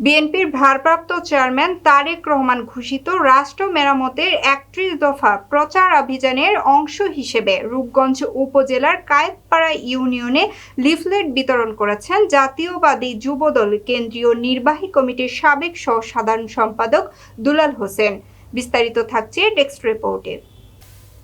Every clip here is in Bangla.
বিএনপির ভারপ্রাপ্ত চেয়ারম্যান তারেক রহমান ঘোষিত রাষ্ট্র মেরামতের একত্রিশ দফা প্রচার অভিযানের অংশ হিসেবে রূপগঞ্জ উপজেলার কায়েতপাড়া ইউনিয়নে লিফলেট বিতরণ করেছেন জাতীয়বাদী যুবদল কেন্দ্রীয় নির্বাহী কমিটির সাবেক সহ সাধারণ সম্পাদক দুলাল হোসেন। বিস্তারিত থাকছে ডেস্ক রিপোর্টে।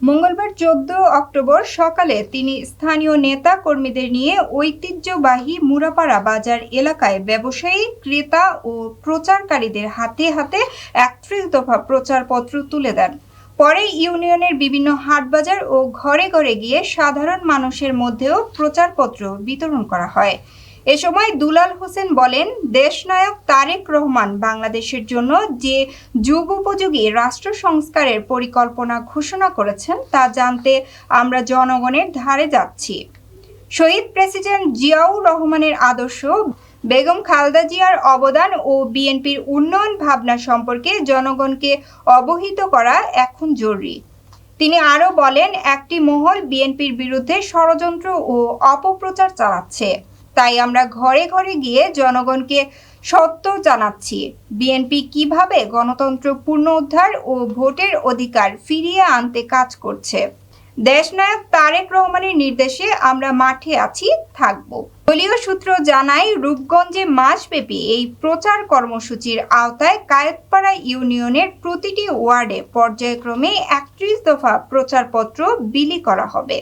মঙ্গলবার চোদ্দ অক্টোবর সকালে তিনি স্থানীয় নেতা কর্মীদের নিয়ে ঐতিহ্যবাহী মুরাপাড়া বাজার এলাকায় ব্যবসায়ী, ক্রেতা ও প্রচারকারীদের হাতে হাতে একত্রিশ দফা প্রচারপত্র তুলে দেন। পরে ইউনিয়নের বিভিন্ন হাটবাজার ও ঘরে ঘরে গিয়ে সাধারণ মানুষের মধ্যেও প্রচারপত্র বিতরণ করা হয়। এ সময় দুলাল হোসেন বলেন, দেশনায়ক তারেক রহমান বাংলাদেশের জন্য যে যুগ উপযোগী রাষ্ট্র সংস্কারের পরিকল্পনা ঘোষণা করেছেন, তা জানতে আমরা জনগণের ধারে যাচ্ছি। শহীদ প্রেসিডেন্ট জিয়াউর রহমানের আদর্শ, বেগম খালদা জিয়ার অবদান ও বিএনপির উন্নয়ন ভাবনা সম্পর্কে জনগণকে অবহিত করা এখন জরুরি। তিনি আরও বলেন, একটি মহল বিএনপির বিরুদ্ধে ষড়যন্ত্র ও অপপ্রচার চালাচ্ছে। তাই আমরা ঘরে ঘরে গিয়ে জনগণকে সত্য জানাচ্ছি। বিএনপি কীভাবে গণতন্ত্র পুনরুদ্ধার ও ভোটের অধিকার ফিরিয়ে আনতে কাজ করছে? দেশনায়ক তারেক রহমানের নির্দেশে আমরা মাঠে আছি, থাকব। দলীয় সূত্র জানায়, রূপগঞ্জে মাসব্যাপী এই প্রচার কর্মসূচির আওতায় কায়েতপাড়া ইউনিয়নের প্রতিটি ওয়ার্ডে পর্যায়ক্রমে একত্রিশ দফা প্রচারপত্র বিলি করা হবে।